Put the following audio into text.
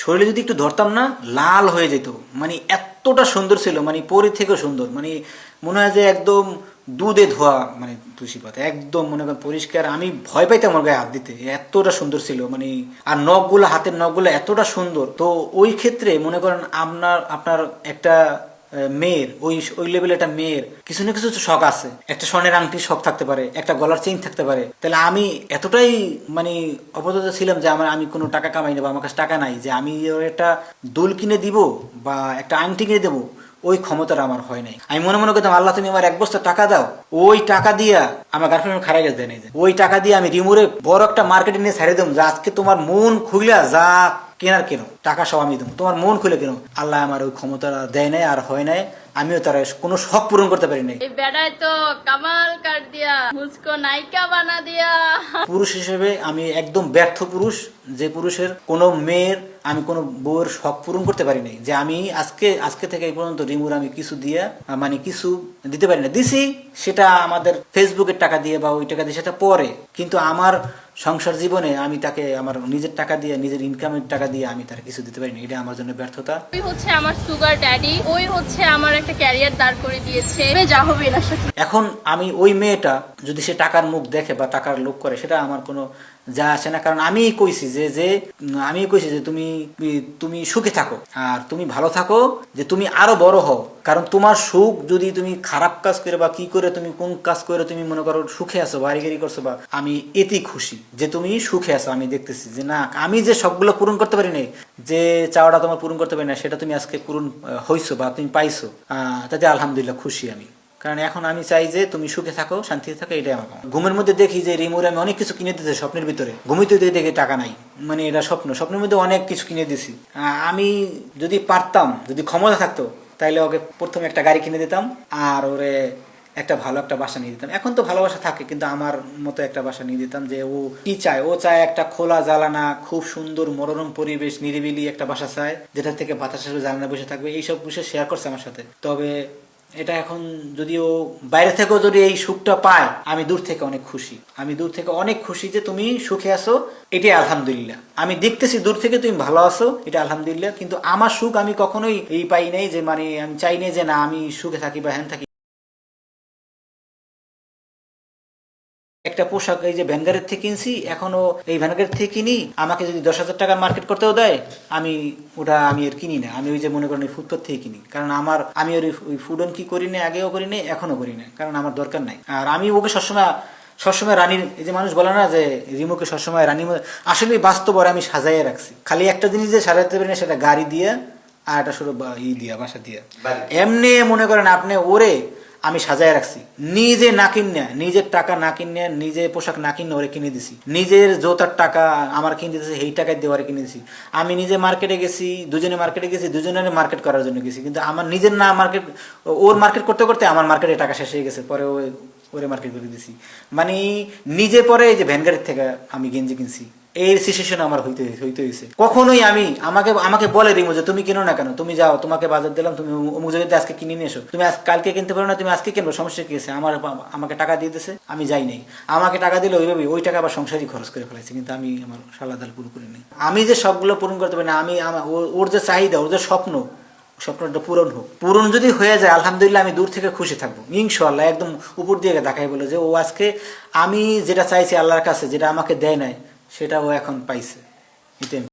শরীরে যদি একটু ধরতাম না, লাল হয়ে যেত। মানে এতটা সুন্দর ছিল মানে পরে থেকেও সুন্দর। মানে মনে হয় যে একদম দুধে ধোয়া মানে তুলসী পাতা, একদম মনে করেন পরিষ্কার। আমি ভয় পাইতাম আমার গায়ে হাত দিতে, এতটা সুন্দর ছিল। মানে আর নখগুলো, হাতের নখগুলো এতটা সুন্দর। তো ওই ক্ষেত্রে মনে করেন আপনার আপনার একটা মেয়ের, ওই ওই লেভেলে একটা মেয়ের কিছু না কিছু শখ আছে। একটা স্বর্ণের আংটির শখ থাকতে পারে, একটা গলার চেইন থাকতে পারে। তাহলে আমি এতটাই মানে অপদত ছিলাম যে আমার, আমি কোনো টাকা কামাই না বা আমার কাছে টাকা নাই, যে আমি একটা দোল কিনে দিব বা একটা আংটি কিনে দেবো, ওই ক্ষমতাটা আমার হয় নাই। আমি মনে মনে করতাম, আল্লাহ, তুমি আমার এক বস্তা টাকা দাও। ওই টাকা দিয়া আমার গার্লফ্রেন্ড খারাই গেছে দেয় ওই টাকা দিয়ে আমি রিমুরে বড় একটা মার্কেটে নিয়ে ছাড়িয়ে দেবো, যে আজকে তোমার মন খুইলা যা কেনার কেন? টাকা সব আমি দেবো। তোমার মন খুলে কেন? আল্লাহ আমার ওই ক্ষমতা দেয় নাই আর হয় নাই। আমিও তার কোনো শখ পূরণ করতে পারি নাই। এই বেড়ায় তো কামাল কাট দিয়া মুঝকো নায়িকা বানা দিয়া। পুরুষ হিসেবে আমি একদম ব্যর্থ পুরুষ। যে পুরুষের কোনো মেয়ের আমি কোনো বউয়ের শখ পূরণ করতে পারি নাই। যে আমি আজকে আজকে থেকে এই পর্যন্ত রিমুর আমি কিছু দিয়ে মানে কিছু দিতে পারি না দিছি সেটা আমাদের ফেসবুকের টাকা দিয়ে বা ওই টাকা দিয়ে সেটা পরে। কিন্তু আমার সংসার জীবনে আমি তাকে আমার নিজের টাকা দিয়ে নিজের ইনকামের টাকা দিয়ে আমি তার কিছু দিতে পারিনি। এটা আমার জন্য ব্যর্থতা। ওই হচ্ছে আমার সুগার ড্যাডি ওই হচ্ছে আমার একটা ক্যারিয়ার দাঁড় করে দিয়েছে। আমি যা হবে এখন আমি ওই মেয়েটা যদি সে টাকার মুখ দেখে বা টাকার লোভ করে সেটা আমার কোনো যা আসে না, কারণ আমি কইছি যে যে, আমি কইছি যে তুমি তুমি সুখে থাকো। আর তুমি ভালো থাকো, যে তুমি আরও বড় হও। কারণ তোমার সুখ যদি তুমি খারাপ কাজ করে বা কি করে তুমি কোন কাজ করে তুমি মনে করো সুখে আছো বাড়ি গাড়ি করছ বা, আমি এতেই খুশি যে তুমি সুখে আছো, আমি দেখতেছি যে না, আমি যে সবগুলো পূরণ করতে পারি নাই, যে চাওয়াটা তোমার পূরণ করতে পারি না সেটা তুমি আজকে পূরণ হইছো বা তুমি পাইছো। তাতে আলহামদুলিল্লাহ খুশি আমি। কারণ এখন আমি চাই যে তুমি সুখে থাকো, শান্তিতে থাকো, এটাই আমার। ঘুমের মধ্যে দেখি যে রিমুর আমি অনেক কিছু কিনে দিতে স্বপ্নের ভিতরে। ঘুমিতে দিয়ে দেখি টাকা নাই। মানে এটা স্বপ্ন। স্বপ্নের মধ্যে অনেক কিছু কিনে দিছি আমি যদি পারতাম, যদি ক্ষমতা থাকতো, তাইলে ওকে প্রথমে একটা গাড়ি কিনে দিতাম, আর ওরে একটা ভালো একটা বাসা নিয়ে দিতাম। এখন তো ভালোবাসা থাকে, কিন্তু আমার মতো একটা বাসা নিয়ে দিতাম যে ও কি চায়? ও চায় একটা খোলা জ্বালানা খুব সুন্দর মনোরম পরিবেশ, নিরিবিলি একটা বাসা চায় যেটা থেকে বাতাসের জ্বালানা বসে থাকবে। এইসব বিষয় শেয়ার করছে আমার সাথে। তবে এটা এখন যদিও বাইরে থেকেও যদি এই সুখটা পায়, আমি দূর থেকে অনেক খুশি। আমি দূর থেকে অনেক খুশি যে তুমি সুখে আছো, এটাই আলহামদুলিল্লাহ। আমি দেখতেছি দূর থেকে তুমি ভালো আছো, এটা আলহামদুলিল্লাহ। কিন্তু আমার সুখ আমি কখনোই এই পাই নাই যে মানে আমি চাই নাই যে না, আমি সুখে থাকি বা হ্যান থাকি। একটা পোশাক এই যে ভ্যানগারের থেকে কিনছি এখনও এই ভ্যানগারের থেকে কিনি আমাকে যদি দশ হাজার টাকার মার্কেট করতেও দেয় আমি ওটা আমি আর কিনি না। আমি ওই যে মনে করেন ওই ফুটপাথ থেকে কিনি। কারণ আমার আমি ওই ফুডন কি করি না আগেও করি না এখনও করি না কারণ আমার দরকার নাই। আর আমি ওকে সবসময় সবসময় রানীর এই যে মানুষ বলে না যে রিমোকে সবসময় রানী আসলে বাস্তব ওরে আমি সাজাইয়ে রাখছি। খালি একটা জিনিস যে সাজাতে পারি না সেটা গাড়ি দিয়ে আর একটা বা- ই দিয়া বাসা দিয়া। এমনি মনে করেন আপনি ওরে আমি সাজায় রাখছি। নিজে না কিনে নিজের টাকা না কিনে নিজে পোশাক না কিনে ওরে কিনে দিছি। নিজের জোতার টাকা আমার কিনে দিয়েছে এই টাকায় দিয়ে ওরে কিনে দিছি। আমি নিজে মার্কেটে গেছি, দুজনে মার্কেটে গেছি, দুজনের মার্কেট করার জন্য গেছি। কিন্তু আমার নিজের না মার্কেট ওর মার্কেট করতে করতে আমার মার্কেটে টাকা শেষ হয়ে গেছে, পরে ওই ওরে মার্কেট করে দিছি। মানে নিজে পরে এই যে ভ্যানগাড়ির থেকে আমি গেঞ্জি কিনছি। এই সিচুয়েশন আমার হইতে হইতে হয়েছে কখনোই আমি আমাকে আমাকে বলে রিমো যে, তুমি কিনো না কেন? তুমি যাও, তোমাকে বাজার দিলাম, তুমি অমুক জায়গাতে আজকে কিনে নিয়ে এসো। তুমি কালকে কিনতে পারো না, তুমি আজকে কিনবো, সমস্যা কি আছে আমার আমাকে টাকা দিয়ে দিছে, আমি যাই নাই। আমাকে টাকা দিলে ওইভাবে ওই টাকা আবার সংসারই খরচ করে ফেলাইছে, কিন্তু আমি আমার সালাদাল পুরো করি নাই। আমি যে সবগুলো পূরণ করতে পারি না, আমি ওর যে চাহিদা, ওর যে স্বপ্ন, স্বপ্নটা পূরণ হোক। পূরণ যদি হয়ে যায়, আলহামদুলিল্লাহ আমি দূর থেকে খুশি থাকব। ইনশাল্লাহ একদম উপর দিয়ে দেখাই বলে যে, ও আজকে আমি যেটা চাইছি আল্লাহর কাছে, যেটা আমাকে দেয় নাই সেটা ও এখন পাইছে